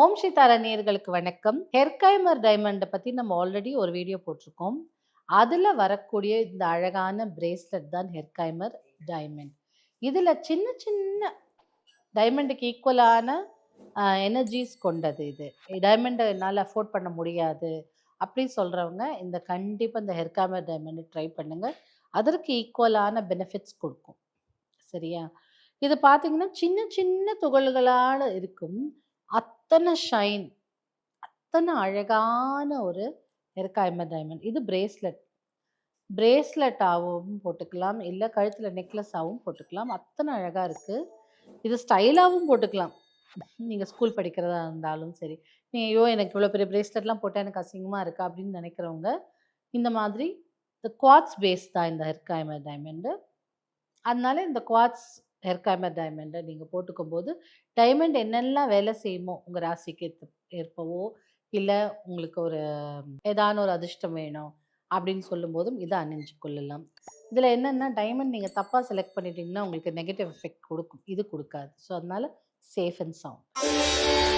ஓம் ஸ்ரீதாரா நேர்களுக்கு வணக்கம். ஹெர்கைமர் டைமண்டை பற்றி நம்ம ஆல்ரெடி ஒரு வீடியோ போட்டிருக்கோம். அதில் வரக்கூடிய இந்த அழகான பிரேஸ்லெட் தான் ஹெர்கைமர் டைமண்ட். இதில் சின்ன சின்ன டைமண்டுக்கு ஈக்குவலான எனர்ஜிஸ் கொண்டது இது. டைமண்டை என்னால் அஃபோர்ட் பண்ண முடியாது அப்படி சொல்கிறவங்க இந்த கண்டிப்பாக இந்த ஹெர்காமர் டைமண்டை ட்ரை பண்ணுங்கள் அதற்கு ஈக்குவலான பெனிஃபிட்ஸ் கொடுக்கும். சரியா? இது பார்த்தீங்கன்னா சின்ன சின்ன துகள்களால் இருக்கும். அத்தனை ஷைன் அத்தனை அழகான ஒரு ஹெர்காமர் டைமண்ட் இது பிரேஸ்லெட் பிரேஸ்லெட்டாகவும் போட்டுக்கலாம். இல்லை கழுத்தில் நெக்லஸாகவும் போட்டுக்கலாம். அத்தனை அழகாக இருக்குது இது ஸ்டைலாகவும் போட்டுக்கலாம். நீங்கள் ஸ்கூல் படிக்கிறதா இருந்தாலும் சரி. நீங்கள் ஐயோ எனக்கு இவ்வளோ பெரிய பிரேஸ்லெட்லாம் போட்டால் எனக்கு அசிங்கமாக இருக்கா? அப்படின்னு நினைக்கிறவங்க இந்த மாதிரி இந்த குவாட்ஸ் பேஸ் தான் இந்த ஹெர்காய்மர் டைமண்டு அதனால இந்த குவாட்ஸ் ஹெர்காய்மர் டைமண்டை நீங்கள் போட்டுக்கும் போது டைமண்ட் என்னெல்லாம் வேலை செய்யுமோ உங்கள் ராசிக்கு ஏற்பவோ இல்லை உங்களுக்கு ஒரு ஏதான ஒரு அதிர்ஷ்டம் வேணும் அப்படின்னு சொல்லும்போதும் இதை அணிஞ்சு கொள்ளலாம். இதில் என்னென்னா டைமண்ட் நீங்கள் தப்பாக செலக்ட் பண்ணிட்டீங்கன்னா உங்களுக்கு நெகட்டிவ் எஃபெக்ட் கொடுக்கும். இது கொடுக்காது. ஸோ அதனால சேஃப் அண்ட் சவுண்ட்